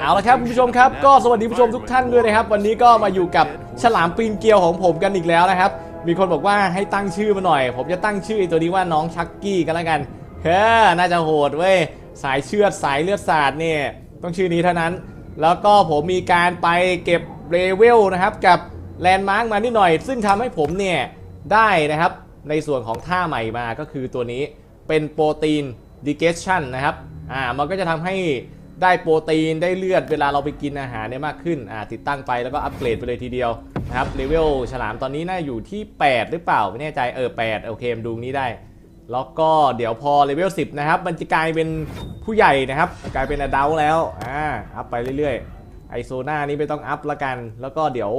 เอาละครับคุณผู้ชมครับก็สวัสดีผู้ชมทุกท่านด้วยนะครับ วันนี้ก็มาอยู่กับฉลามปีนเกลียวของผมกันอีกแล้วนะครับ มีคนบอกว่าให้ตั้งชื่อมาหน่อย ผมจะตั้งชื่อไอ้ตัวนี้ว่าน้องชักกี้กันแล้วกันเฮ้อน่าจะโหดเว้ยสายเชือดสายเลือดสาดเนี่ยต้องชื่อนี้เท่านั้น แล้วก็ผมมีการไปเก็บเลเวลนะครับกับแลนด์มาร์กมานิดหน่อย ซึ่งทำให้ผมเนี่ยได้นะครับในส่วนของท่าใหม่มาก็คือตัวนี้เป็นโปรตีนดิเกชันนะครับอ่ามันก็จะทำให้ ได้โปรตีนได้เลือดเวลาเราไปกินอาหารเนี่ยมากขึ้นอ่าติดตั้งไปแล้วก็อัปเกรดไปเลยทีเดียวนะครับเลเวลฉลามตอนนี้น่าอยู่ที่ 8 หรือเปล่าไม่แน่ใจเออ8โอเคมดูนี้ได้ แล้วก็เดี๋ยวพอเลเวล10 นะครับ มันจะกลายเป็นผู้ใหญ่นะครับ กลายเป็นอดัลแล้วอ่าอัพไปเรื่อยๆไอโซน่านี่ไม่ต้องอัพละกัน แล้วก็เดี๋ยว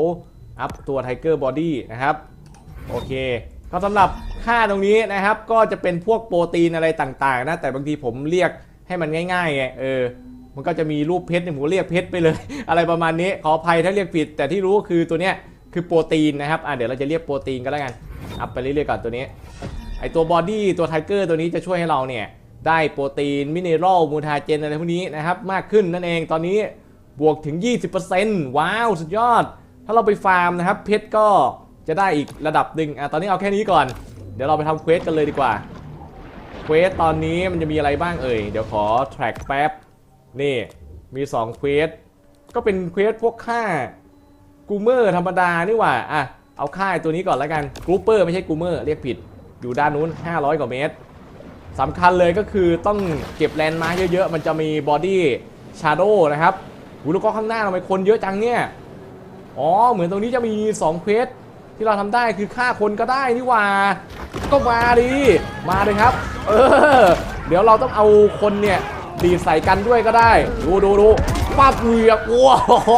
อัพตัวไทเกอร์บอดี้นะครับโอเคก็สำหรับค่าตรงนี้นะครับ ก็จะเป็นพวกโปรตีนอะไรต่างๆนะแต่บางทีผมเรียกให้มันง่ายๆไงเออ มันก็จะมีรูปเพชรเนี่ยผมเรียกเพชรไปเลย อะไรประมาณนี้ขออภัยถ้าเรียกผิด แต่ที่รู้คือตัวเนี้ยคือโปรตีนนะครับอะเดี๋ยวเราจะเรียกโปรตีนก็แล้วกันอัพไปเรื่อยๆก่อนตัวนี้ไอตัวบอดี้ตัวไทเกอร์ตัวนี้จะช่วยให้เราเนี่ยได้โปรตีนมิเนอรัลมูทาเจนอะไรพวกนี้นะครับมากขึ้นนั่นเองตอนนี้บวกถึง 20%ว้าวสุดยอด ถ้าเราไปฟาร์มนะครับเพชรก็จะได้อีกระดับหนึ่งอะตอนนี้เอาแค่นี้ก่อน เดี๋ยวเราไปทำเควสกันเลยดีกว่าเควสตอนนี้มันจะมีอะไรบ้างเอ่ย เดี๋ยวขอ track แป๊บ นี่มี2เควสก็เป็นเควสพวกค่ากูเมอร์ธรรมดานี่หว่าอะเอาค่ายตัวนี้ก่อนแล้วกันกรูเปอร์ไม่ใช่กูเมอร์เรียกผิด อยู่ด้านนู้น 500 กว่าเมตรสำคัญเลยก็คือต้องเก็บแลนด์มาร์เยอะๆ มันจะมีบอดี้ชาร์โดนะครับหูแล้วก็ข้างหน้าทำไมคนเยอะจังเนี่ย อ๋อ เหมือนตรงนี้จะมี 2 เควสที่เราทำได้คือฆ่าคนก็ได้นี่ว่า ก็มาดิ มาเลยครับ เออ เดี๋ยวเราต้องเอาคนเนี่ย ดีดใส่กันด้วยก็ได้ ดูดูดูป้าบเหวียกว้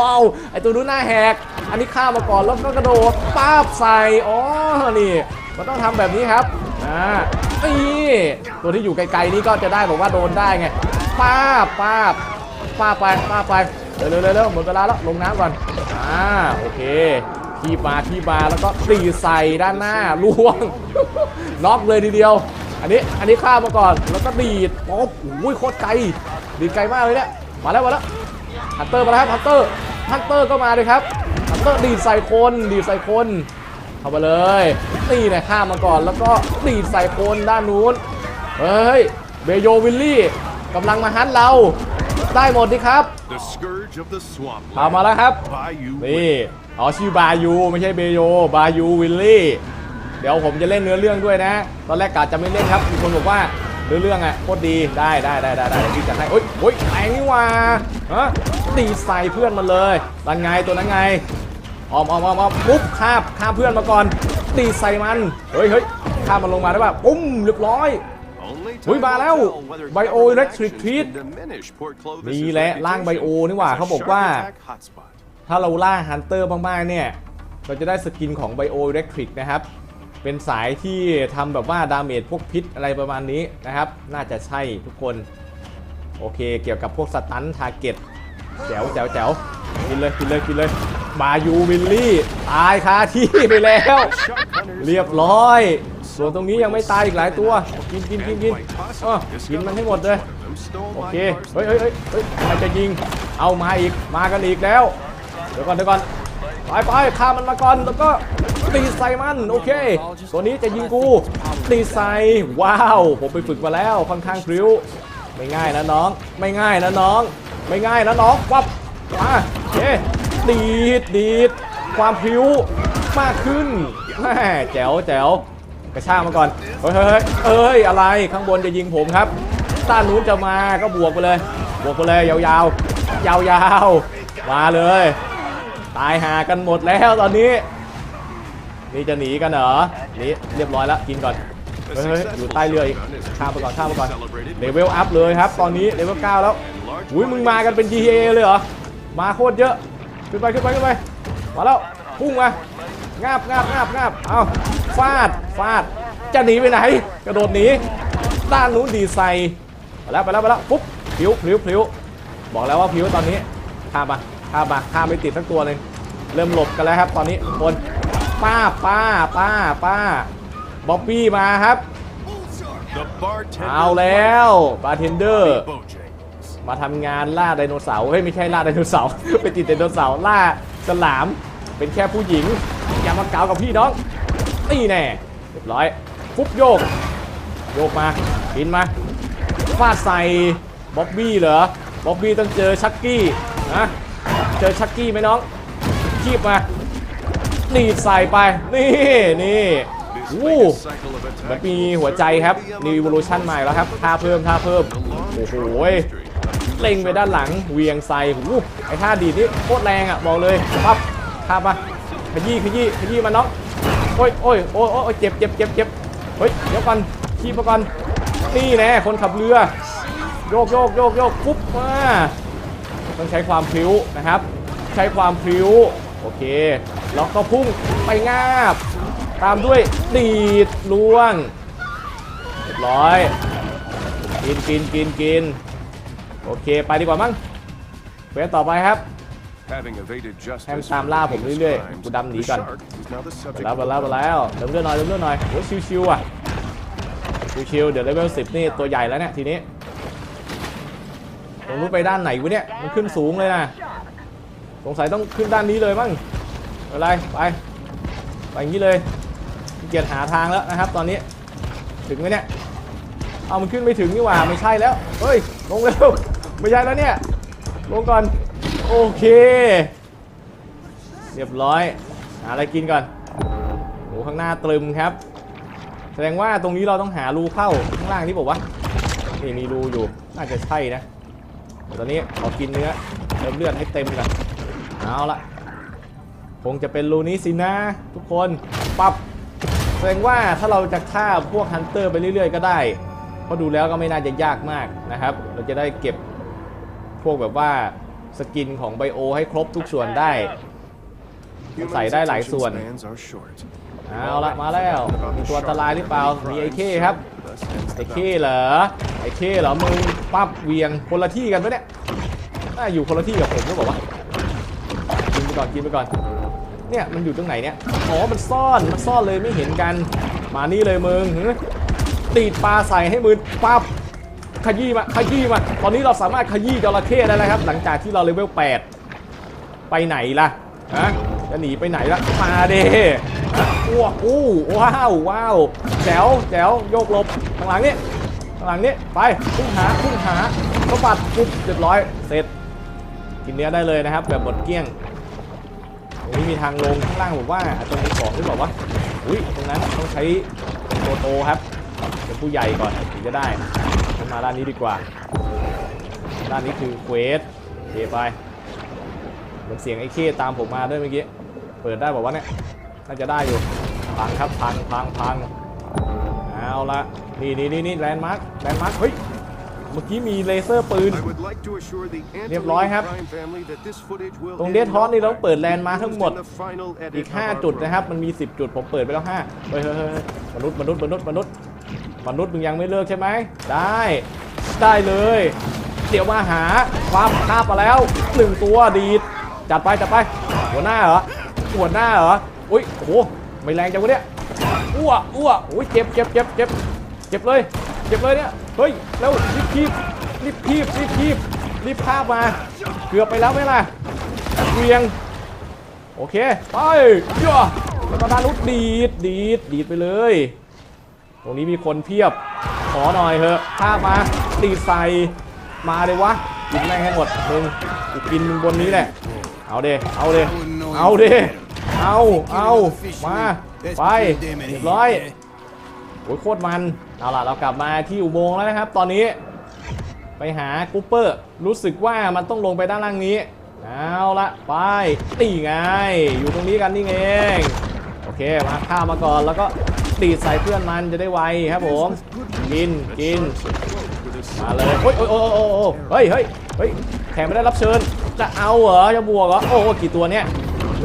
าวไอตัวนู้นหน้าแหก อันนี้ฆ่ามาก่อนแล้วก็กระโดดป้าบใส่อ๋อนี่ มันต้องทำแบบนี้ครับอ่านี่ตัวที่อยู่ไกลๆนี่ก็จะได้บอกว่าโดนได้ไงป้าบป้าบป้าไปป้าไปเร็วเร็วเร็วหมดเวลาแล้วลงน้ำก่อนอ่าโอเคที่มาที่มาแล้วก็ตีใส่ด้านหน้าล่วงน็อกเลยทีเดียว อันนี้อันนี้ข้ามมาก่อนแล้วก็ดีดโอ้โหโคตรไกลดีดไกลมากเลยเนี่ยมาแล้วมาแล้วฮันเตอร์มาแล้วครับฮันเตอร์ฮันเตอร์ก็มาเลยครับฮันเตอร์ดีดใส่คนดีดใส่คนเข้ามาเลยนี่นะข้ามมาก่อนแล้วก็ดีดใส่คนด้านนู้นเฮ้ยเบโยวิลลี่กำลังมาฮันเราได้หมดดิครับ The scourge of the swamp. ตามมาแล้วครับ Bayou นี่อ๋อชื่อบายูไม่ใช่เบโยบายูวิลลี่ เดี๋ยวผมจะเล่นเนื้อเรื่องด้วยนะ ตอนแรกกะจะไม่เล่นครับมีคนบอกว่าเนื้อเรื่องอะโคตรดีได้ได้ได้ได้ได้ที่จะให้โอ๊ยโอ๊ยแรงนี่ว่าฮะตีใส่เพื่อนมันเลยตันไงตัวนั้นไงออมออมออมออมปุ๊บคาบคาบเพื่อนมาก่อน ตีใส่มันเฮ้ยเฮ้ยข้ามมันลงมาได้ป่ะปุ้มเรียบร้อยหุยมาแล้ว will tell whether Bio human Electric actions Treat can diminish Port Clovis' นี่แหละร่างไบโอนี่ว่าเขาบอกว่า ถ้าเราล่าฮันเตอร์มากๆเนี่ย เราจะได้สกินของไบโออิเล็กทริกนะครับ เป็นสายที่ทำแบบว่าดาเมจพวกพิษอะไรประมาณนี้นะครับ น่าจะใช่ทุกคน โอเค เกี่ยวกับพวกสตันทาร์เก็ตแจ๋วแจ๋วแจ๋วกินเลยกินเลยกินเลยมายูวิลลี่ ตายคาที่ไปแล้ว เรียบร้อย ส่วนตรงนี้ยังไม่ตายอีกหลายตัว กินกินกินกิน and quite อ้อกินมันให้หมดเลย โอเคเฮ้ยเฮ้ยเฮ้ยเฮ้ยใครจะยิง เอามาอีก มากันอีกแล้ว เดี๋ยวก่อนเดี๋ยวก่อน ไปไปฆ่ามันมาก่อน แล้วก็ ตีใส่มันโอเค ตัวนี้จะยิงกู ตีใส่ว้าว ผมไปฝึกมาแล้วค่อนข้างพริ้ว ไม่ง่ายนะน้อง ไม่ง่ายนะน้อง ไม่ง่ายนะน้องวับมาโอเคดีดดีดความพริ้วมากขึ้นแม่แจ๋วแจ๋วกระชากมาก่อน เฮ้ยเฮ้ยเฮ้ยอ้ย อะไร ข้างบนจะยิงผมครับด้านนู้นจะมา ก็บวกไปเลย บวกไปเลย ยาวๆ ยาวๆ มาเลย ตายหากันหมดแล้วตอนนี้ นี่จะหนีกันเหรอหนี่เรียบร้อยแล้วกินก่อนเฮ้ยอยู่ใต้เรืออีกข้ามไปก่อนข้ามไปก่อนเลเวลอัพเลยครับ ตอนนี้เลเวล9แล้วอุ้ยมึงมากันเป็น GTA เลยเหรอมาโคตรเยอะขึ้นไปขึ้นไปขึ้นไปมาแล้วพุ่งมางาบงาบงาบงาบเอาฟาดฟาดจะหนีไปไหน กระโดดหนีด้านนู้นดีไซน์ไปแล้วไปแล้วไปแล้วปุ๊บพิ้วพิ้วพิ้วบอกแล้วว่าพิ้วตอนนี้ข้ามมาข้ามมาข้ามไม่ติดทั้งตัวเลยเริ่มหลบกันแล้วครับ ตอนนี้คน ป้าป้าป้าป้าบ๊อบบี้มาครับ The bartender เอาแล้วบาร์เทนเดอร์ Bojangles. มาทำงานล่าไดโนเสาร์เฮ้ยไม่ใช่ล่าไดโนเสาร์ ไปติดไดโนเสาร์ล่าฉลาม เป็นแค่ผู้หญิงอย่ามาเกากับพี่น้องนี่แน่เรียบร้อยฟุบโยก โยกมาบินมาฟาดใส่บ๊อบบี้เหรอบ๊อบบี้ต้องเจอชักกี้นะเจอชักกี้ไหมน้องคีบมา ดีดใส่ไป นี่นี่วู้มันมีหัวใจครับนิวโวลูชันใหม่แล้วครับท่าเพิ่มท่าเพิ่ม โอ้โหเล็งไปด้านหลังเวียงใส่หูไอ้ท่าดีดนี่โคตรแรงอะบอกเลยปั๊บท่าปะขยี้ขยี้ขยี้มันน้องโอ้ยโอ้ยโอ้ยโอ้ยเจ็บเจ็บเจ็บเจ็บเฮ้ยเดี๋ยวก่อนขี้มาก่อนนี่แน่คนขับเรือ โยกโยกโยกโยกปุ๊บมาต้องใช้ความพิ้วนะครับ ใช้ความพิ้วโอเค แล้วก็พุ่งไปงาบ ตามด้วยดีดล่วงเรียบร้อย กินกินกินกินโอเค ไปดีกว่ามั้งเควสต่อไปครับ Having evaded justice ให้มันตามล่าผมเรื่อยๆ for his กูดำหนี crimes, ก่อน the shark is now the ไป subject แล้ว of ไปแล้วไปแล้วเติมเลือดหน่อยเติมเลือดหน่อยโอ้ยชิวๆอะชิวๆเดี๋ยวเลเวลสิบนี่ตัวใหญ่แล้วเนี่ยทีนี้ตรงนู้นไปด้านไหนวะเนี่ย มันขึ้นสูงเลยนะ สงสัยต้องขึ้นด้านนี้เลยมั้ง ไม่เป็นไรไปไปอย่างนี้เลยเกียจหาทางแล้วนะครับ ตอนนี้ถึงไหมเนี่ยเอามันขึ้นไม่ถึงนี่หว่าไม่ใช่แล้วเฮ้ยลงเร็วไม่ใช่แล้วเนี่ยลงก่อนโอเค เรียบร้อยหาอะไรกินก่อนโอ้ข้างหน้าตรึมครับ แสดงว่าตรงนี้เราต้องหารูเข้าข้างล่างนี่บอกว่านี่มีรูอยู่น่าจะใช่นะต่ตอนนี้ขอกินเนื้อเติมเลือดให้เต็มก่อนเอาละ คงจะเป็นรูนี้สินะ ทุกคนปับแสดงว่าถ้าเราจะฆ่าพวกฮันเตอร์ไปเรื่อย ๆ ก็ได้เพราะดูแล้วก็ไม่น่าจะยากมากนะครับ เราจะได้เก็บพวกแบบว่าสกินของไบโอให้ครบทุกส่วนได้ ใส่ได้หลายส่วน เอาละมาแล้วมีตัวอันตรายหรือเปล่า มีไอ้เข้ครับ ไอ้เข้เหรอ ไอ้เข้เหรอ มึงปั๊บเวียงคนละที่กันปะเนี่ยน่าอยู่คนละที่กับผมหรือเปล่าวะกินไปก่อนกินไปก่อน เนี่ยมันอยู่ตรงไหนเนี่ยอ๋อมันซ่อนมันซ่อนเลยไม่เห็นกัน มานี่เลยมึงตีดปลาใส่ให้มือปั๊บขยี้มาขยี้มาตอนนี้เราสามารถขยี้จระเข้ได้แล้วครับ หลังจากที่เราเลเวล8ไปไหนล่ะฮะจะหนีไปไหนล่ะมาเด้อ้วกอู้ว้าวว้าวแจ๋วแจ๋วโยกลบข้างหลังนี่ข้างหลังนี่ไปพุ่งหาพุ่งหาก็ปัดปุ๊บเรียบร้อยเสร็จกินเนื้อได้เลยนะครับแบบหมดเกลี้ยง ตรงนี้มีทางลงข้างล่างผมว่าอาจจะมีของหรือเปล่าวะอุ้ยตรงนั้นต้องใช้โตโตครับเป็นผู้ใหญ่ก่อนถึงจะได้มาด้านนี้ดีกว่า ด้านนี้คือเควสเคไปเหมือนเสียงไอ้เคตามผมมาด้วยเมื่อกี้เปิดได้บอกว่าเนี่ยน่าจะได้อยู่พังครับพังพังพังเอาละนี่นี่นี่นี่แลนด์มาร์คแลนด์มาร์คเฮ้ย เมื่อกี้มีเลเซอร์ปืน I would like to assure the เรียบร้อยครับ Antolini crime family that this footage will ตรง in เดทฮอ no สนี่เรา way เปิดแลนด์มาร์คทั้งหมด used in the final edit อีก of our 5จุดนะครับ program. มันมี 10 จุด ผมเปิดไปแล้ว5เฮ้ยเฮ้ยเฮ้ยมนุษย์มนุษย์มนุษย์มนุษย์มนุษย์มึงยังไม่เลิกใช่ไหม ได้ ได้เลย เดี๋ยวมาหาความคาบมาแล้วหนึ่งตัวดีด จัดไปจัดไป หัวหน้าเหรอ หัวหน้าเหรอ อุ้ยโอ้โห ไม่แรงจังวะเนี่ย อ้วอ้วอุ้ยเจ็บเจ็บเจ็บเจ็บเจ็บเลย เจ็บเลยเนี่ย เฮ้ยแล้วรีบคีบรีบคีบรีบคีบรีบคาบมา เกือบไปแล้วไหมล่ะเวียง โอเค ไปย่อแล้วก็ด้านนู้นดีดดีดดีดไปเลย ตรงนี้มีคนเพียบ ขอหน่อยเถอะข้ามาตีใส่มาเลยวะกินแม่งให้หมดมึงกูกินมึงบนนี้แหละ เอาเดเอาเดเอาเดเอาเอามาไปเรียบร้อย อ้ยโคตรมัน เอาล่ะ เรากลับมาที่อุโมงค์แล้วนะครับ ตอนนี้ ไปหากรุ๊ปเปอร์ รู้สึกว่ามันต้องลงไปด้านล่างนี้ เอาละไปตีไง อยู่ตรงนี้กันนี่เอง โอเค มาข้ามมาก่อนแล้วก็ตีใส่เพื่อนมันจะได้ไวครับผม กิน กิน มาเลย โอ้ยโอ้ยโอ้ยโอ้ยเฮ้ยเฮ้ยเฮ้ยแขกไม่ได้รับเชิญ จะเอาเหรอ จะบวกเหรอ โอ้โหกี่ตัวเนี่ย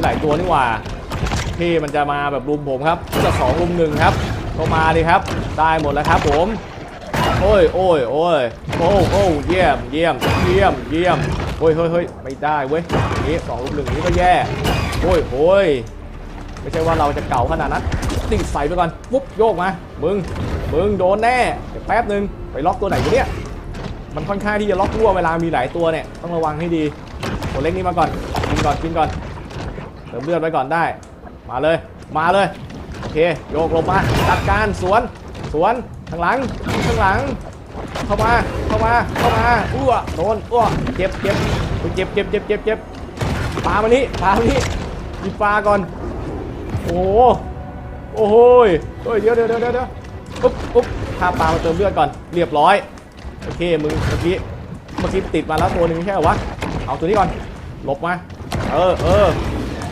หลายตัวนี่หว่าที่มันจะมาแบบรุมผมครับ จะสองรุมหนึ่งครับ ก็มาดิครับ ได้หมดแล้วครับผม โอ้ยโอ้ยโอ้ยโอ้โอ้เยี่ยมเยี่ยมเยี่ยมเยี่ยมโอ้ยเฮ้ยเฮ้ยไม่ได้เว้ยนี้สองรุมหนึ่งนี้ก็แย่โอ้ยโอ้ยไม่ใช่ว่าเราจะเก่าขนาดนั้นติดใส่ไปก่อนปุ๊บโยกมามึงมึงโดนแน่เดี๋ยวแป๊บหนึ่งไปล็อกตัวไหนอยู่เนี่ยมันค่อนข้างที่จะล็อกรั่วเวลามีหลายตัวเนี่ยต้องระวังให้ดีตัวเล็กนี้มาก่อนกินก่อนกินก่อนเติมเลือดไว้ก่อนได้ มาเลย มาเลย เค โยกลงมาจัดการสวน สวนข้างหลังข้างหลัง เข้ามา เข้ามา เข้ามา อ้วโดนอ้วเจ็บเจ็บเจ็บเจ็บเจ็บเจ็บเจ็บปลามานี่ปลามานี่มีปลาก่อน โอ้โห โอ้โหยเฮ้ยเดี๋ยวเดี๋ยวเดี๋ยวเดี๋ยวปุ๊บปุ๊บพาปลามาเติมเลือดก่อน เรียบร้อย โอเค มึงเมื่อกี้ เมื่อกี้ติดมาแล้วตัวหนึ่งไม่ใช่เหรอวะ เอาตัวนี้ก่อน หลบมา เออเออ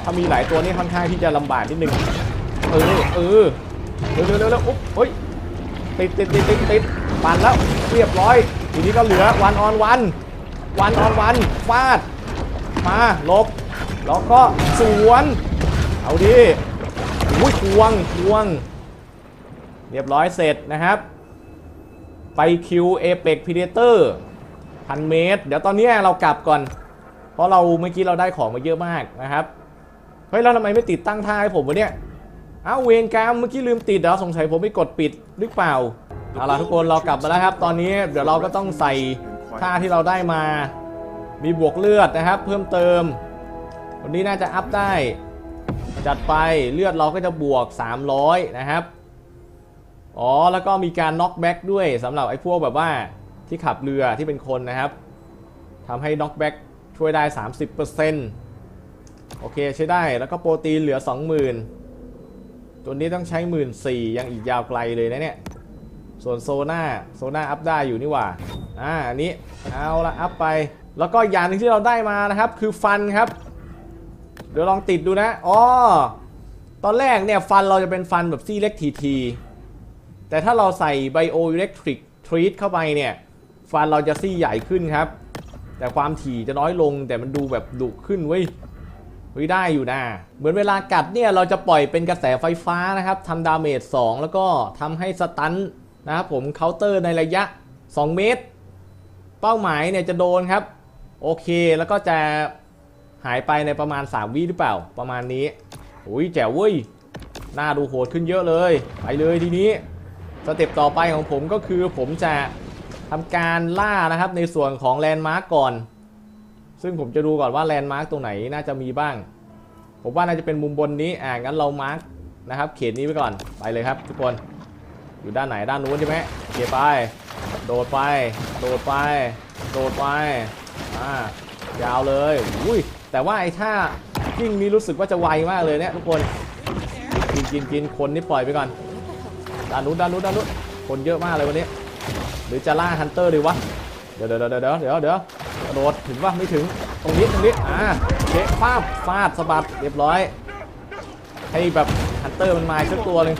ถ้ามีหลายตัวนี่ค่อนข้างที่จะลำบากนิดนึง เออเออเร็วเร็วเร็วเร็วอุ๊บเฮ้ยติดติดติดติดติดปั่นแล้วเรียบร้อย ทีนี้ก็เหลือวันออนวัน วันออนวันฟาด มาลบแล้วก็สวน เอาดิอุ้ยควงควง เรียบร้อยเสร็จนะครับ ไปคิวเอเปกพีเดเตอร์พันเมตร เดี๋ยวตอนนี้เรากลับก่อน เพราะเราเมื่อกี้เราได้ของมาเยอะมากนะครับ เฮ้ย แล้วทำไมไม่ติดตั้งท่าให้ผมวะเนี่ย อ้าเวรกรรมเมื่อกี้ลืมติดเดี๋ยวสงสัยผมไม่กดปิดหรือเปล่าเอาล่ะทุกคนเรากลับมาแล้วครับ ตอนนี้เดี๋ยวเราก็ต้องใส่ท่าที่เราได้มา มีบวกเลือดนะครับ เพิ่มเติม วันนี้น่าจะอัพได้ จัดไปเลือดเราก็จะบวก 300 นะครับ อ๋อแล้วก็มีการน็อกแบ็กด้วยสำหรับไอ้พวกแบบว่าที่ขับเรือที่เป็นคนนะครับทำให้น็อกแบ็กช่วยได้ 30%โอเคใช้ได้แล้วก็โปรตีนเหลือ 20,000 ตัวนี้ต้องใช้1 4ื่นสี่ยังอีกยาวไกลเลยนะเนี่ย ส่วนโซน่าโซน่าอัพได้อยู่นี่หว่า อ่า อันนี้ เอาละอัพไป แล้วก็อย่างหนึ่งที่เราได้มานะครับ คือฟันครับ เดี๋ยวลองติดดูนะ อ๋อ ตอนแรกเนี่ยฟันเราจะเป็นฟันแบบซี่เล็กทีทีแต่ถ้าเราใส่ไบโออิเล็กทริกทรีทเข้าไปเนี่ย ฟันเราจะซี่ใหญ่ขึ้นครับ แต่ความถี่จะน้อยลงแต่มันดูแบบดุขึ้นเว้ย เฮ้ยได้อยู่นะ เหมือนเวลากัดเนี่ยเราจะปล่อยเป็นกระแสไฟฟ้านะครับทำดาเมจ2แล้วก็ทำให้สตันนะครับผมเคาน์เตอร์ในระยะ 2 เมตร เป้าหมายเนี่ยจะโดนครับ โอเคแล้วก็จะหายไปในประมาณ 3 วิหรือเปล่า ประมาณนี้อุ้ยแจ๋วเว้ยหน้าดูโหดขึ้นเยอะเลย ไปเลยทีนี้สเต็ปต่อไปของผมก็คือผมจะทำการล่านะครับในส่วนของแลนด์มาร์กก่อน ซึ่งผมจะดูก่อนว่าแลนด์มาร์กตรงไหนน่าจะมีบ้าง ผมว่าน่าจะเป็นมุมบนนี้อ่างั้นเรามาร์กนะครับ เขตนี้ไปก่อนไปเลยครับ ทุกคนอยู่ด้านไหนด้านนู้นใช่ไหมโอเคไป โดดไป โดดไป โดดไปอ่ายาวเลยอุ้ยแต่ว่าไอ้ท่ากิ้งนี้รู้สึกว่าจะไวมากเลยเนี่ยทุกคนกินกินกินคนนี่ปล่อยไปก่อนด้านนู้นด้านนู้นด้านนู้นคนเยอะมากเลยวันนี้ หรือจะล่าฮันเตอร์ดีวะเดี๋ยวเดี๋ยวเดี๋ยวเดี๋ยวเดี๋ยว โดดถึงว่าไม่ถึงตรงนี้ตรงนี้อ่าเช็คฟาดฟาดสะบัดเรียบร้อย ให้แบบฮันเตอร์มันมาสักตัวหนึ่ง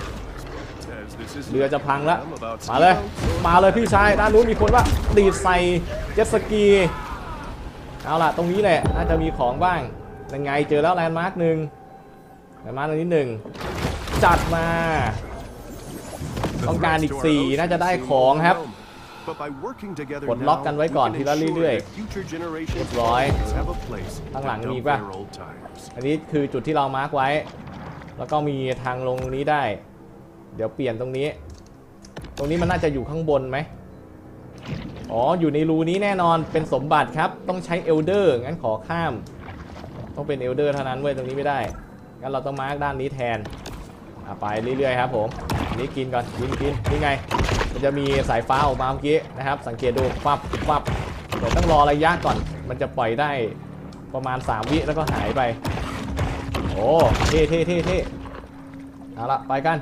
เรือจะพังแล้วมาเลย มาเลยพี่ชายด้านนู้นมีคนว่าดีดใส่เจ็ตสกีเอาล่ะตรงนี้แหละน่าจะมีของบ้างยังไงเจอแล้วแลนด์มาร์กหนึ่งแลนด์มาร์กอันนี้หนึ่งจัดมา ต้องการอีก 4 น่าจะได้ของครับ realm. But by working together กดล็อก now, กันไว้ก่อน we can ทีละ ensure เรื่อยๆ that future generations เรียบร้อย always have a place ข้างหลัง to มี dump ป่ะ their old tires. อันนี้คือจุดที่เรามาร์กไว้ แล้วก็มีทางลงนี้ได้ เดี๋ยวเปลี่ยนตรงนี้ ตรงนี้มันน่าจะอยู่ข้างบนไหมอ๋อ อยู่ในรูนี้แน่นอน เป็นสมบัติครับ ต้องใช้เอลเดอร์ งั้นขอข้าม ต้องเป็นเอลเดอร์เท่านั้นเว้ย ตรงนี้ไม่ได้ งั้นเราต้องมาร์กด้านนี้แทนอะไปเรื่อยๆครับผมอันนี้กินก่อน กินกินนี่ไง มันจะมีสายฟ้าออกมาเมื่อกี้นะครับ สังเกตดูปับปับเดี๋ยวต้องรอระยะก่อน มันจะปล่อยได้ประมาณ 3 วิแล้วก็หายไป โอ้เท่เท่เท่เท่เอาละไปกัน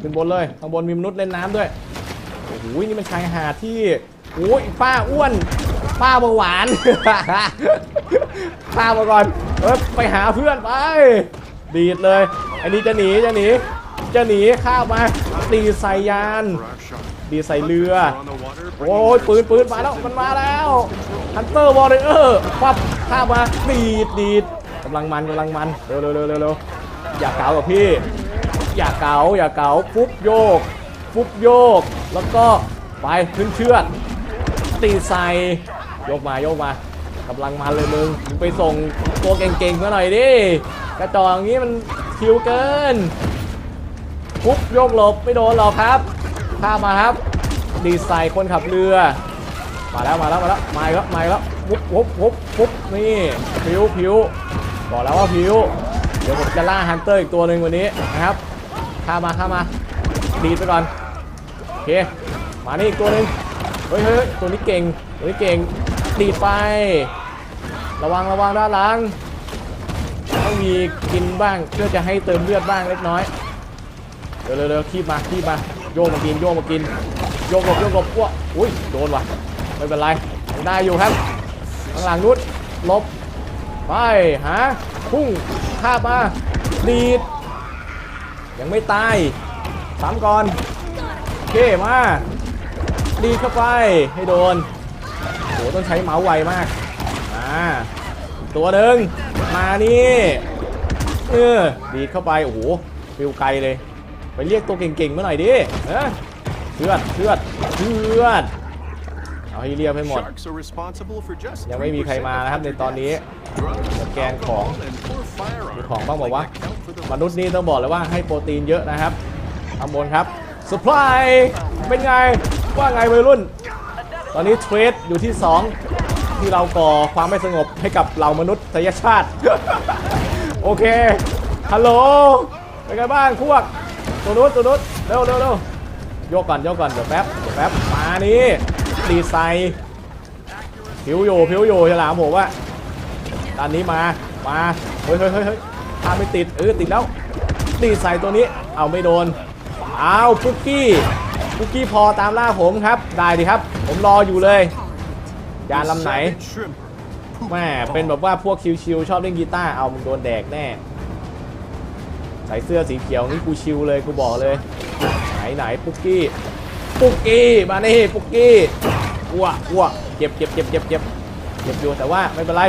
ขึ้นบนเลยข้างบนมีมนุษย์เล่นน้ำด้วยโอ้โหนี่มันชายหาดที่โอ้ยป้าอ้วน ป้าเบาหวานป้ามาก่อนเออไปหาเพื่อนไป ดีดเลย อันนี้จะหนีจะหนีจะหนีข้ามมาตีใส่ยาน ดีใส่เรือ โอ้ยปืนปืนมาแล้ว มันมาแล้วฮันเตอร์วอร์เรอร์ปับข้ามาดีดดีดกำลังมันกำลังมันเร็วเร็วเร็วเร็วเร็วอย่าเก๋ากับพี่ อย่าเก๋าอย่าเก๋าปุ๊บโยก ปุ๊บโยก แล้วก็ไปขึ้นเชือดตีใส่โยกมาโยกมากำลังมันเลยมึงมึงไปส่งตัวเก่งๆมาหน่อยดิกระจอกอย่างนี้มันคิวเกินปุ๊บโยกหลบไม่โดนหรอกครับ ข้ามมาครับ ดีไซน์คนขับเรือ มาแล้วมาแล้วมาแล้วมาแล้วมาแล้ววุบวุบวุบวุบนี่ผิวผิวบอกแล้วว่าผิวเดี๋ยวผมจะล่าฮันเตอร์อีกตัวหนึ่งวันนี้นะครับข้ามาข้ามาดีไปก่อนโอเคมานี่อีกตัวหนึ่งเฮ้ยเฮ้ยตัวนี้เก่งตัวนี้เก่งดีไประวังระวังด้านหลังต้องมีกินบ้างเพื่อจะให้เติมเลือดบ้างเล็กน้อยเร็วเร็วเร็วคีบมาคีบมา โยกมากินโยกมากินโยกหลบโยกหลบอ้วอุ้ยโดนว่ะไม่เป็นไรได้อยู่ครับข้างหลังนุดลบไปหาพุ่งข้าบมาดีดยังไม่ตายสามก่อนโอเคมาดีเข้าไปให้โดนโหต้องใช้เมาส์ไวมากมาอีกตัวหนึ่งมานี่เออดีเข้าไปโอ้โหฟิวไกลเลย ไปเรียกตัวเก่งๆมาหน่อยดิเออเชือดเชือดเชือดเอาให้เรียบให้หมด Sharks are responsible for just ยังไม่มีใครมานะครับในตอนนี้ drugs, สแกนของ alcohol, and poor firearms มีของบ้างบอกว่า that count for the มนุษย์นี่ต้องบอกเลยว่าให้โปรตีนเยอะนะครับข้างบนครับสป라이เป็นไงว่าไงวัยรุ่น ตอนนี้เทรดอยู่ที่ 2 ที่เราก่อความไม่สงบให้กับเรามนุษยชาติ โอเคฮัลโหลเป็นไงบ้างพวก ตัวนู้นตัวนู้นเร็วเร็วเร็วโยกก่อนโยกก่อนเดี๋ยวแป๊บเดี๋ยวแป๊บมานี่ดีไซน์ผิวอยู่ผิวอยู่ฉลามผมว่าด้านนี้มามาเฮ้ยเฮ้ยเฮ้ยเฮ้ยถ้าไม่ติดเออติดแล้วดีไซน์ตัวนี้เอาไม่โดนเอาปุกกี้ปุกกี้พอตามล่าผมครับ ได้ดิครับ ผมรออยู่เลยยานลำไหนแม่เป็นแบบว่าพวกชิวๆชอบเล่นกีตาร์เอามึงโดนแดกแน่ ส่เสื้อสีเขียวนี่กูชิวเลยกูบอกเลย ไหนไหนปุกกี้ปุกกี้มานี่ปุกกี้อ้วอ้วเจ็บเจ็บเจ็บเจ็บเจ็บเจ็บอยู่แต่ว่าไม่เป็นไร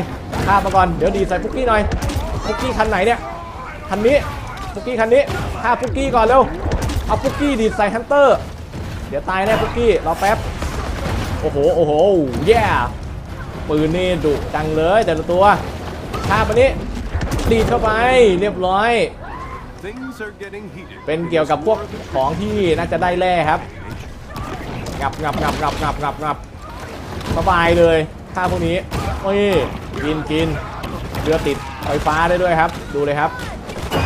ข้ามมาก่อนเดี๋ยวดีใส่ปุกกี้หน่อยปุกกี้คันไหนเนี่ยคันนี้ปุกกี้คันนี้ฆ่าปุกกี้ก่อนเร็วเอาปุกกี้ดีดใส่ฮันเตอร์ เดี๋ยวตายแน่ปุกกี้รอแป๊บโอ้โหโอ้โหแย่ปืนนี่ดุจังเลยแต่ละตัวข้ามมานี้ดีดเข้าไปเรียบร้อย เป็นเกี่ยวกับพวกของที่น่าจะได้แร่ครับ งับงับงับงับงับงับงับสบายเลยค่าพวกนี้นี่กินกินเรือติดไฟฟ้าได้ด้วยครับ ดูเลยครับ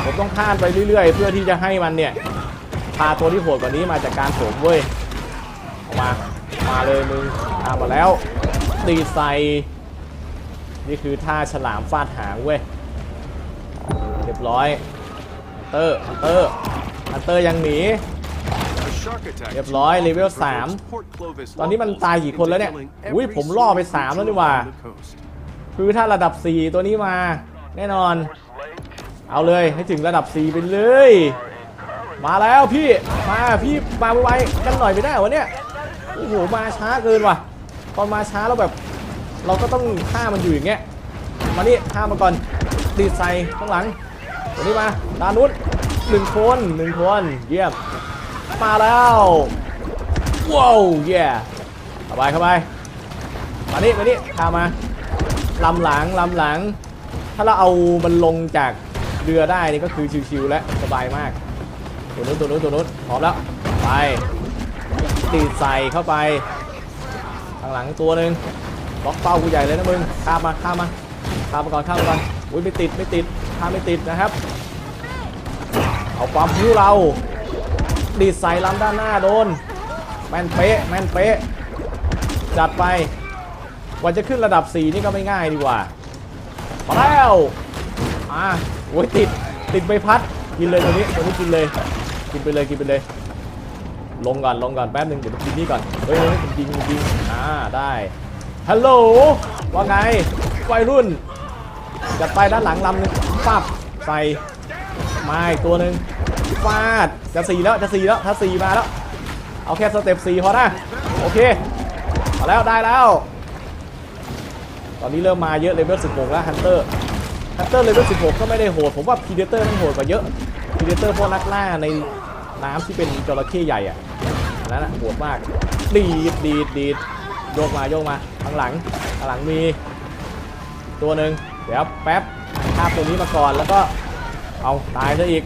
ผมต้องข้ามไปเรื่อย ๆ เพื่อที่จะให้มันเนี่ย พาตัวที่โหดกว่านี้มาจากการโถมเว้ยออกมา มาเลยมึงตามมาแล้วตีใส่นี่คือท่าฉลามฟาดหางเว้ย เรียบร้อย เตอร์เตอร์อันเตอร์ยังหนี A shark attack เรียบร้อยเลเวล reversed 3 Port Clovis ตอนนี้มันตายกี่คนแล้วเนี่ย into killing อุ้ย every ผมล่อไป single 3แล้วนี่หว่า creature on the coast. คือถ้าระดับ 4 ตัวนี้มา แน่นอน เอาเลยให้ถึงระดับ 4 ไปเลย มาแล้วพี่มาพี่มาไวๆกันหน่อยไม่ได้เหรอวะเนี่ยโอ้โหมาช้าเกินว่ะตอนมาช้าเราแบบ เราก็ต้องฆ่ามันอยู่อย่างเงี้ยมานี่ฆ่ามาก่อนตีดใส่ข้างหลัง ตัวนี้มาดานนุษหนึ่งคนหนึ่งคนเยี่ยมมาแล้วว้าวเย่เข้าไปเข้าไปมานี่มานี่ข้ามาลำหลังลำหลัง ถ้าเราเอามันลงจากเรือได้นี่ก็คือชิวๆและสบายมาก ตัวนู้นตัวนู้นตัวนู้นพร้อมแล้วไปตีดใส่เข้าไปข้างหลังตัวหนึ่งบล็อกเป้ากูใหญ่เลยนะมึงข้ามมาข้ามมาข้ามมาก่อนข้ามมาก่อนอุ้ยไม่ติดไม่ติด ข้าไม่ติดนะครับ เอาความผิวเราดีดใส่ลำด้านหน้าโดน แม่นเป๊ะแม่นเป๊ะ จัดไปกว่าจะขึ้นระดับ 4 นี่ก็ไม่ง่ายดีกว่ามาแล้วอ่าโอ้ยติดติดใบพัดกินเลยตัวนี้ตัวนี้กินเลย กินไปเลยกินไปเลย ลงก่อนลงก่อนแป๊บหนึงเดี๋ยวกินนี่ก่อนเฮ้ยเฮ้ยผมยิงผมยิงอ่าได้ฮัลโหลว่าไงวัยรุ่น จัดไปด้านหลังลำหนึงปั๊บใส่ไม้ตัวหนึ่งฟาดจะสี่แล้วจะสี่แล้วถ้าสี่มาแล้ว เอาแค่สเต็ปสี่พอนะโอเคมาแล้วได้แล้ว ตอนนี้เริ่มมาเยอะเลเวล16แล้วฮันเตอร์ฮันเตอร์เลเวล16ก็ไม่ได้โหดผมว่าพีเดเตอร์มันโหดกว่าเยอะพีเดเตอร์พวกนักล่าในน้ำที่เป็นจระเข้ใหญ่อะอันนั้นะโหดมากดีดดีดดีดโยกมาโยกมาข้างหลังข้างหลังมีตัวหนึ่ง เดี๋ยวแป๊บคาตัวนี้มาก่อนแล้วก็เอาตายซะอีก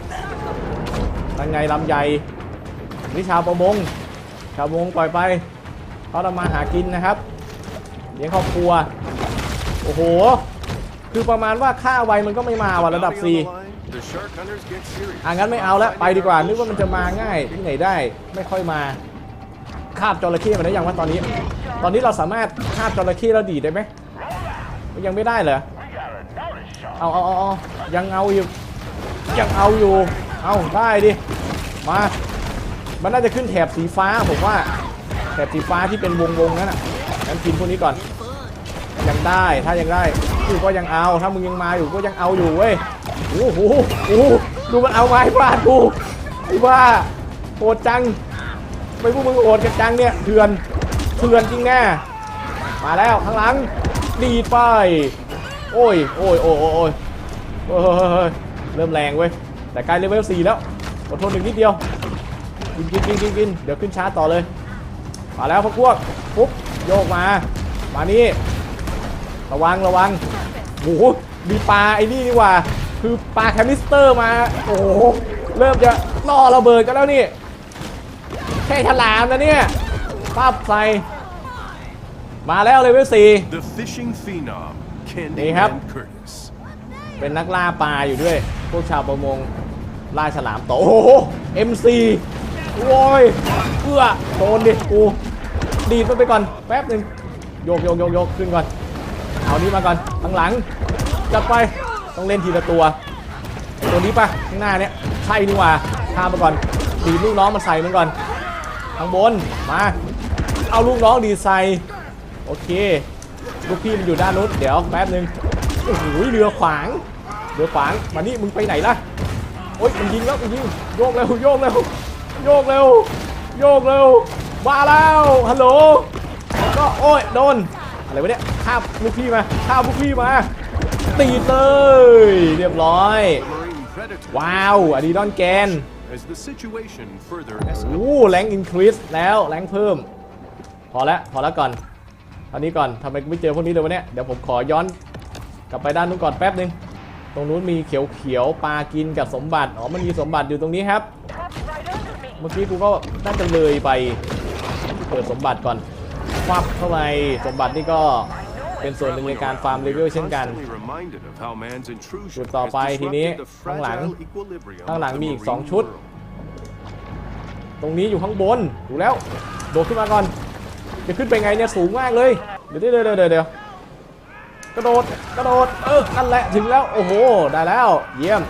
นั่นไงลำใหญ่นี่ชาวประมง ชาวประมงปล่อยไปเขาทำมาหากินนะครับเลี้ยงครอบครัว โอ้โห คือประมาณว่าค่าไวมันก็ไม่มาว่ะระดับ C the line, The shark hunters get serious. อะงั้นไม่เอาแล้วไปดีกว่านึกว่ามันจะมาง่ายที่ไหนได้ไม่ค่อยมาคาบจระเข้มาได้ยังว่าตอนนี้ ตอนนี้เราสามารถคาบจระเข้แล้วดีได้ไหมยังไม่ได้เหรอ เอาเอาเอายังเอาอยู่ ยังเอาอยู่ เอาได้ดิ มา มันน่าจะขึ้นแถบสีฟ้าผมว่า แถบสีฟ้าที่เป็นวงวงๆนั่นอะงั้นกินพวกนี้ก่อน ยังได้ ถ้ายังได้กูก็ยังเอา ถ้ามึงยังมาอยู่ก็ยังเอาอยู่เว้ย โอ้โหโอ้โหดูมันเอาไม้ฟาดกู ไอ้บ้าโหดจัง ไปพวกมึงโหดกันจังเนี่ยเถื่อนเถื่อนจริงแน่ มาแล้วข้างหลัง ดีไป โอ้ยโอ้ยโอ้ยโอ้ยโอ้ยเริ่มแรงเว้ย แต่ใกล้เลเวล4แล้วอดทนหนึ่งนิดเดียว กินกินกินกินกินเดี๋ยวขึ้นชาร์จต่อเลย มาแล้วพวกพวกปุ๊บโยกมา มานี่ ระวังระวังโอ้โหมีปลาไอ้นี่นี่หว่า คือปลาแคมิสเตอร์มา โอ้โห เริ่มจะล่อระเบิดกันแล้วนี่แค่ฉลามนะเนี่ยปั๊บใส่มาแล้วเลเวลสี่ The fishing phenom, นี่ครับ Candyman Curtis. เป็นนักล่าปลาอยู่ด้วย พวกชาวประมงล่าฉลามโตโอ้โห MC โว้ยเอื้อโดนดิกูดีดมันไปก่อนแป๊บหนึ่งโยกโยกโยกโยกขึ้นก่อน เอานี้มาก่อนข้างหลังจัดไปต้องเล่นทีละตัวไอ้ตัวนี้ปะข้างหน้าเนี่ยใช่นี่หว่าข้ามมาก่อนดีดลูกน้องมันใส่มันก่อนข้างบนมาเอาลูกน้องดีดใส่โอเค ลูกพี่มันอยู่ด้านนู้นเดี๋ยวแป๊บหนึ่งโอ้โหเรือขวางเรือขวางมานี่มึงไปไหนล่ะโอ๊ยมันยิงแล้วมันยิงโยกเร็วโยกเร็วโยกเร็วโยกเร็วมาแล้วฮัลโหลก็โอ้ยโดนอะไรวะเนี่ยข้ามลูกพี่มาข้ามลูกพี่มาตีดเลยเรียบร้อย The marine predator. ว้าวอะดีดอนแกน As the situation further โอ้ escalates. แรงอินครีสแล้วแรงเพิ่ม พอแล้วพอแล้วก่อน ตอนนี้ก่อนทำไมไม่เจอพวกนี้เลยวะเนี่ยเดี๋ยวผมขอย้อนกลับไปด้านนู้นก่อนแป๊บหนึ่งตรงนู้นมีเขียวๆปลากินกับสมบัติอ๋อมันมีสมบัติอยู่ตรงนี้ครับ เมื่อกี้กูก็น่าจะเลยไปเปิดสมบัติก่อนควับเข้าไปสมบัตินี่ก็เป็นส่วนหนึ่งในการฟาร์มเลเวลเช่นกันจุดต่อไปทีนี้ข้างหลังข้างหลังมีอีก 2 ชุด ตรงนี้อยู่ข้างบนดูแล้วโดดขึ้นมาก่อน จะขึ้นไปไงเนี่ยสูงมากเลยเดี๋ยวเดี๋ยวเดี๋ยวเดี๋ยวเดี๋ยวกระโดดกระโดดเออนั่นแหละถึงแล้วโอ้โหได้แล้วเยี่ยม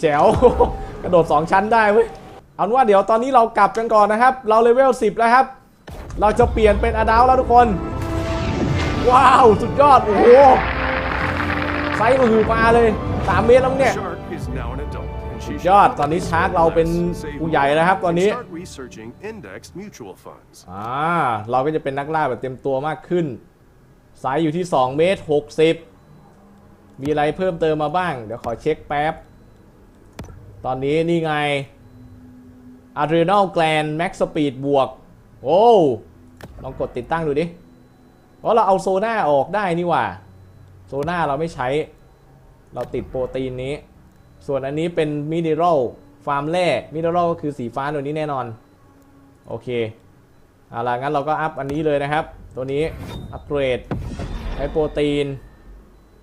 แจ๋วกระโดด 2 ชั้นได้เว้ยเอาเป็นว่าเดี๋ยวตอนนี้เรากลับกันก่อนนะครับ เราเลเวล10 แล้วครับ เราจะเปลี่ยนเป็นอดัลแล้วทุกคน ว้าว สุดยอด โอ้โหไซส์มาหือปลาเลย 3 เมตรแล้วเนี่ย Shark is now an adult, and she ยอด should ตอนนี้ชาร์กเราเป็น save ผู้ใหญ่แล้วครับตอนนี้ and start researching indexed mutual funds. อ่าเราก็จะเป็นนักล่าแบบเต็มตัวมากขึ้นไซส์อยู่ที่ 2 เมตร 60 มีอะไรเพิ่มเติมมาบ้าง เดี๋ยวขอเช็คแป๊บ ตอนนี้นี่ไง Adrenal Gland Max Speed บวก โอ้ลองกดติดตั้งดูดิเพราะเราเอาโซน่าออกได้นี่ว่า โซน่าเราไม่ใช้ เราติดโปรตีนนี้ ส่วนอันนี้เป็นมิเนอรัล ฟาร์มแร่มิเนอรัลก็คือสีฟ้าตัวนี้แน่นอน โอเคเอาล่ะงั้นเราก็อัพอันนี้เลยนะครับ ตัวนี้อัปเกรดใช้โปรตีน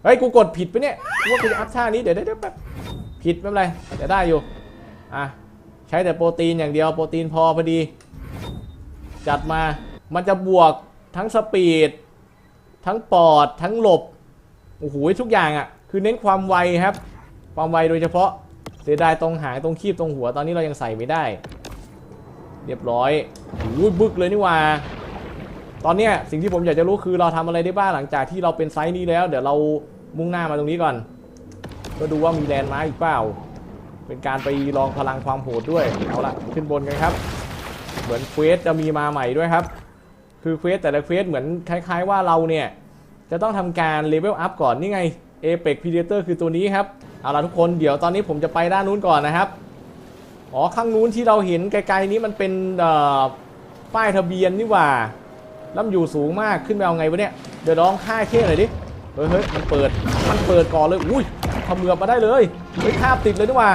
เฮ้ย กูกดผิดไปเนี่ยกูว่ากูจะอัพท่านี้เดี๋ยวเดี๋ยวเดี๋ยวแป๊บผิดไม่เป็นไรเดี๋ยวได้อยู่ อะ ใช้แต่โปรตีนอย่างเดียวโปรตีนพอพอดี จัดมามันจะบวกทั้งสปีด ทั้งปอดทั้งหลบโอ้โหทุกอย่างอะ คือเน้นความไวครับ ความไวโดยเฉพาะ สียดายตรงหางตรงคีบตรงหัวตอนนี้เรายังใส่ไม่ได้ เรียบร้อยอุ้ยบึกเลยนี่ว่า ตอนเนี้ยสิ่งที่ผมอยากจะรู้คือเราทำอะไรได้บ้างหลังจากที่เราเป็นไซส์นี้แล้ว เดี๋ยวเรามุ่งหน้ามาตรงนี้ก่อน ก็ดูว่ามีแลนด์มาร์คอีกเปล่า เป็นการไปลองพลังความโหดด้วยเอาละขึ้นบนกันครับ เหมือนเควสจะมีมาใหม่ด้วยครับ คือเควสแต่ละเควสเหมือนคล้าย ๆ ว่าเราเนี่ยจะต้องทำการเลเวลอัพก่อนนี่ไง Apex Predator คือตัวนี้ครับ เอาละทุกคนเดี๋ยวตอนนี้ผมจะไปด้านนู้นก่อนนะครับอ๋อข้างนู้นที่เราเห็นไกลๆนี้มันเป็นป้ายทะเบียนนี่หว่าล้วมันอยู่สูงมากขึ้นไปเอาไงวะเนี่ยเดี๋ยวลองค่าเค้หน่อยดิเฮ้ยเฮ้ยมันเปิดมันเปิดก่อนเลยอุ้ยทำเขมือบมาได้เลยเฮ้ยคาบติดเลยนี่ว่า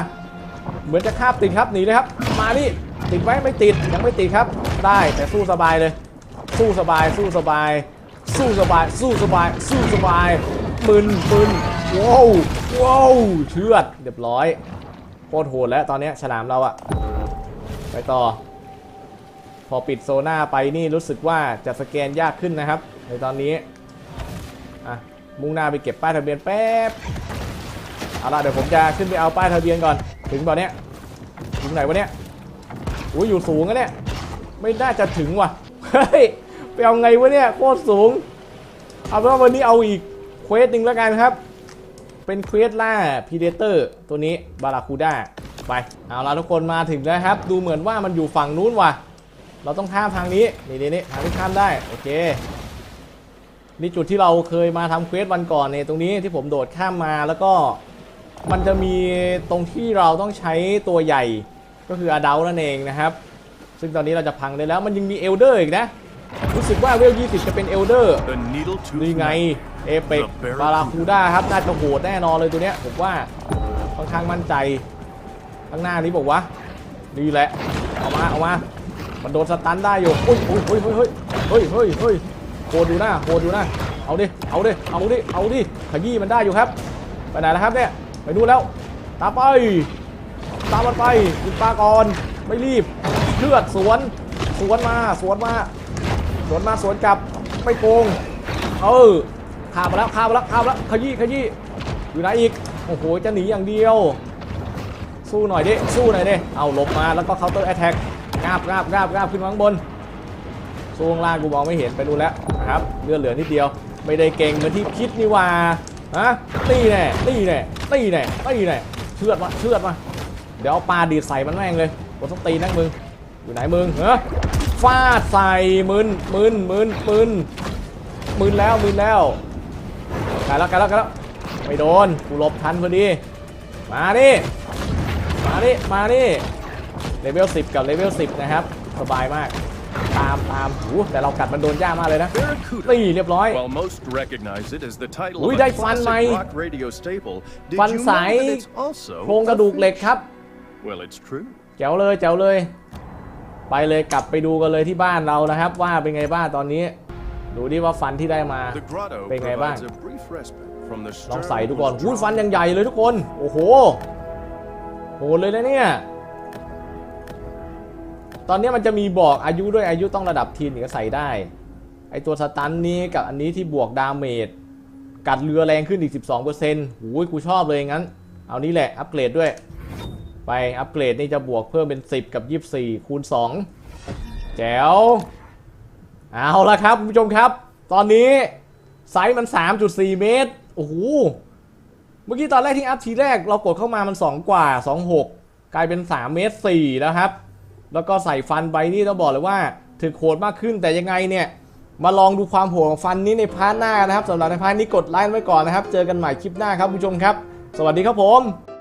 เหมือนจะคาบติดครับหนีเลยครับ มานี่ติดไว้ไม่ติดยังไม่ติดครับ ได้แต่สู้สบายเลย สู้สบายสู้สบาย สู้สบายสู้สบายสู้สบายมึนมึน ว้าวว้าวเชือดเรียบร้อยโคตรโหดแล้วตอนนี้ฉลามเราอะไปต่อ พอปิดโซน่าไปนี่รู้สึกว่าจะสแกนยากขึ้นนะครับ ในตอนนี้อะมุ่งหน้าไปเก็บป้ายทะเบียนแป๊บเอาล่ะเดี๋ยวผมจะขึ้นไปเอาป้ายทะเบียนก่อน ถึงตอนนี้ถึงไหนวะเนี่ยอุ้ยอยู่สูงอะเนี่ยไม่น่าจะถึงว่ะเฮ้ยไปเอาไงวะเนี่ยโคตรสูง เอาเป็นว่าวันนี้เอาอีกเควสหนึ่งแล้วกันครับ เป็นเควสล่าพีเดเตอร์ตัวนี้บาราคูด้าไป เอาละทุกคนมาถึงแล้วครับ ดูเหมือนว่ามันอยู่ฝั่งนู้นว่ะ เราต้องข้ามทางนี้นี่นี่นี่ทางที่ข้ามได้ โอเค นี่จุดที่เราเคยมาทำเควสวันก่อนเนี่ยตรงนี้ที่ผมโดดข้ามมาแล้วก็มันจะมีตรงที่เราต้องใช้ตัวใหญ่ก็คืออาดัลนั่นเองนะครับ ซึ่งตอนนี้เราจะพังได้แล้วมันยังมีเอลเดอร์อีกนะ รู้สึกว่าเวล20จะเป็นเอลเดอร์ The needle tooth นี่ไง knife. เอเปกบาราคูด้าครับน่าจะโหดแน่นอนเลยตัวเนี้ยผมว่าค่อนข้างมั่นใจข้างหน้านี้บอกว่าดีแหละเอามาเอามามันโดนสตันได้อยู่อุ้ยอุ้ยอุ้ยเฮ้ยเฮ้ยเฮ้ยเฮ้ยโหดอยู่นะโหดอยู่นะเอาดิเอาดิเอาดิเอาดิขยี้มันได้อยู่ครับไปไหนแล้วครับเนี่ยไปดูแล้วตามไปตามมันไปยิงปลาก่อนไม่รีบเลือดสวนสวนมาสวนมา สวนมาสวนกลับไม่โกงเออข้ามมาแล้วข้ามมาแล้วข้ามมาแล้วขยี้ขยี้อยู่ไหนอีกโอ้โหจะหนีอย่างเดียว สู้หน่อยดิสู้หน่อยดิเอาหลบมาแล้วก็เคาน์เตอร์แอตแทกงาบงาบงาบงาบขึ้นมาข้างบนสู้ข้างล่างกูมองไม่เห็นไปดูแล้วนะครับเลือดเหลือนิดเดียว ไม่ได้เก่งเหมือนที่คิดนี่ว่าฮะตีแน่ตีแน่ตีแน่ตีแน่เชือดมาเชือดมาเดี๋ยวเอาปลาดีดใส่มันแม่งเลยกดต้องตีนักมึงอยู่ไหนมึงเฮ้ ฟาดใส่มึนมึนมึนมึนมึนแล้วมึนแล้วไกันแล้วไกันแล้วไกันแล้วไม่โดนกูหลบทันพอดีมาดิมาดิมาดิเลเวล10 กับเลเวล10 นะครับ สบายมาก ตามตามหูแต่เรากัดมันโดนยากมากเลยนะ Barracuda. นี่เรียบร้อย While most recognize it as the title Ui, of a đây fan classic mày. rock radio staple, did Fan you know sải that it's also โครงกระดูกเหล็กครับ Well, it's true. แจ๋วเลยแจ๋วเลย ไปเลยกลับไปดูกันเลยที่บ้านเรานะครับ ว่าเป็นไงบ้างตอนนี้ ดูดิว่าฟันที่ได้มา The grotto Bên ngay provides bang. a brief respite from the ลอง stern ใส่ดูก่อน whose หูย drama ฟันยังใหญ่เลยทุกคน โอ้โหโหดเลยนะเนี่ย ตอนนี้มันจะมีบอกอายุด้วยอายุต้องระดับทีนถึงจะใส่ได้ ไอตัวสตันนี้กับอันนี้ที่บวกดาเมจกัดเรือแรงขึ้นอีก 12%หูยกูชอบเลยงั้น เอานี้แหละอัปเกรดด้วย ไปอัปเกรดนี่จะบวกเพิ่มเป็น 10 กับ 24 คูณ 2 แจ๋ว เอาละครับคุณผู้ชมครับ ตอนนี้ไซส์มัน 3.4 เมตร โอ้โห เมื่อกี้ตอนแรกที่อัพทีแรกเรากดเข้ามามัน 2 กว่า 2.6 กลายเป็น 3 เมตร4แล้วครับ แล้วก็ใส่ฟันไปนี่ต้องบอกเลยว่าถึงโหดมากขึ้นแต่ยังไงเนี่ย มาลองดูความโหดของฟันนี้ในพาร์ทหน้านะครับสำหรับในพาร์ทนี้กดไลค์ไว้ก่อนนะครับ เจอกันใหม่คลิปหน้าครับคุณผู้ชมครับ สวัสดีครับผม